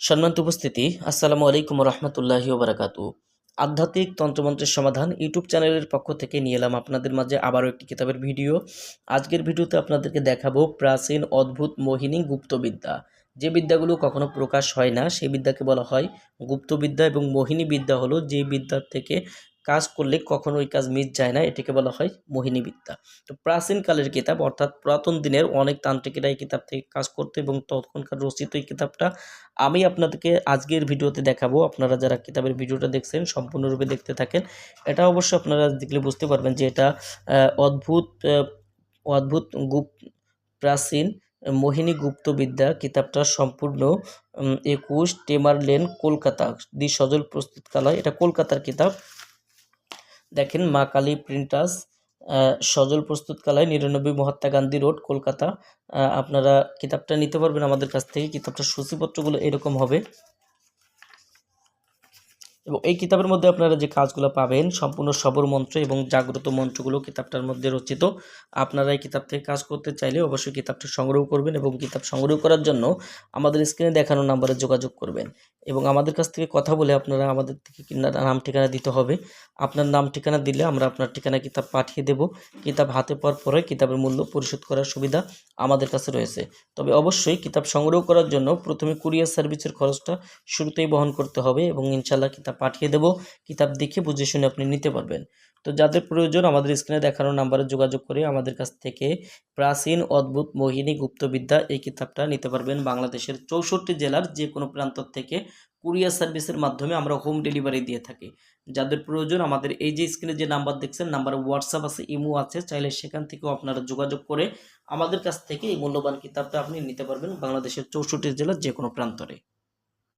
সম্মানিত উপস্থিতি, আসসালামু আলাইকুম রহমতুল্লাহি ওবরাকাতু। আধ্যাত্মিক তন্ত্রমন্ত্রের সমাধান ইউটিউব চ্যানেলের পক্ষ থেকে নিয়ে এলাম আপনাদের মাঝে আবারও একটি কিতাবের ভিডিও। আজকের ভিডিওতে আপনাদেরকে দেখাবো প্রাচীন, অদ্ভুত, মোহিনী গুপ্তবিদ্যা। যে বিদ্যাগুলো কখনো প্রকাশ হয় না, সেই বিদ্যাকে বলা হয় গুপ্তবিদ্যা এবং মোহিনী বিদ্যা হলো যে বিদ্যার থেকে কাজ করলে কখনো ওই কাজ মিস যায় না। এটাকে বলা হয় মোহিনী বিদ্যা তো প্রাচীনকালের কিতাব, অর্থাৎ পুরাতন দিনের অনেক তান্ত্রিকেরা এই কিতাব থেকে কাজ করতো এবং তখনকার রচিত এই কিতাবটা আমি আপনাদেরকে আজকের ভিডিওতে দেখাবো। আপনারা যারা কিতাবের ভিডিওটা দেখছেন, সম্পূর্ণরূপে দেখতে থাকেন, এটা অবশ্য আপনারা দেখলে বুঝতে পারবেন যে এটা অদ্ভুত অদ্ভুত গুপ প্রাচীন মোহিনী গুপ্তবিদ্যা কিতাবটা সম্পূর্ণ একুশ Tamer lane Kolkata, the Sajal প্রস্তুতকালয়। এটা কলকাতার কিতাব। দেখেন মা কালী প্রিন্টার্স সজল প্রস্তুতকালয় নিরানব্বই মহাত্মা গান্ধী রোড, কলকাতা। আপনারা কিতাবটা নিতে পারবেন আমাদের কাছ থেকে। কিতাবটার সূচিপত্রগুলো এরকম হবে। এবং এই কিতাবের মধ্যে আপনারা যে কাজগুলো পাবেন, সম্পূর্ণ সবর মন্ত্র এবং জাগ্রত মন্ত্রগুলো কিতাবটার মধ্যে রচিত, আপনারা এই কিতাব থেকে কাজ করতে চাইলে অবশ্যই কিতাবটা সংগ্রহ করবেন এবং কিতাব সংগ্রহ করার জন্য আমাদের স্ক্রিনে দেখানো নাম্বারে যোগাযোগ করবেন। এবং আমাদের কাছ থেকে কথা বলে আপনারা আমাদের থেকে নাম ঠিকানা দিতে হবে। আপনার নাম ঠিকানা দিলে আমরা আপনার ঠিকানা কিতাব পাঠিয়ে দেব। কিতাব হাতে পাওয়ার পরে কিতাবের মূল্য পরিশোধ করার সুবিধা আমাদের কাছে রয়েছে। তবে অবশ্যই কিতাব সংগ্রহ করার জন্য প্রথমে কুরিয়ার সার্ভিসের খরচটা শুরুতেই বহন করতে হবে এবং ইনশাল্লাহ কিতাব পাঠিয়ে দেব। কিতাব দেখে বুঝে শুনে আপনি নিতে পারবেন। তো যাদের প্রয়োজন আমাদের স্ক্রিনে দেখানো নাম্বারে যোগাযোগ করে আমাদের কাছ থেকে প্রাচীন, অদ্ভুত, মোহিনী, গুপ্তবিদ্যা এই কিতাবটা নিতে পারবেন বাংলাদেশের চৌষট্টি জেলার যে কোনো প্রান্ত থেকে কুরিয়ার সার্ভিসের মাধ্যমে আমরা হোম ডেলিভারি দিয়ে থাকি। যাদের প্রয়োজন আমাদের এই যে স্ক্রিনে যে নাম্বার দেখছেন, নাম্বারে হোয়াটসঅ্যাপ আছে, ইমো আছে, চাইলে সেখান থেকেও আপনারা যোগাযোগ করে আমাদের কাছ থেকে এই মূল্যবান কিতাবটা আপনি নিতে পারবেন বাংলাদেশের চৌষট্টি জেলার যে কোনো প্রান্তরে।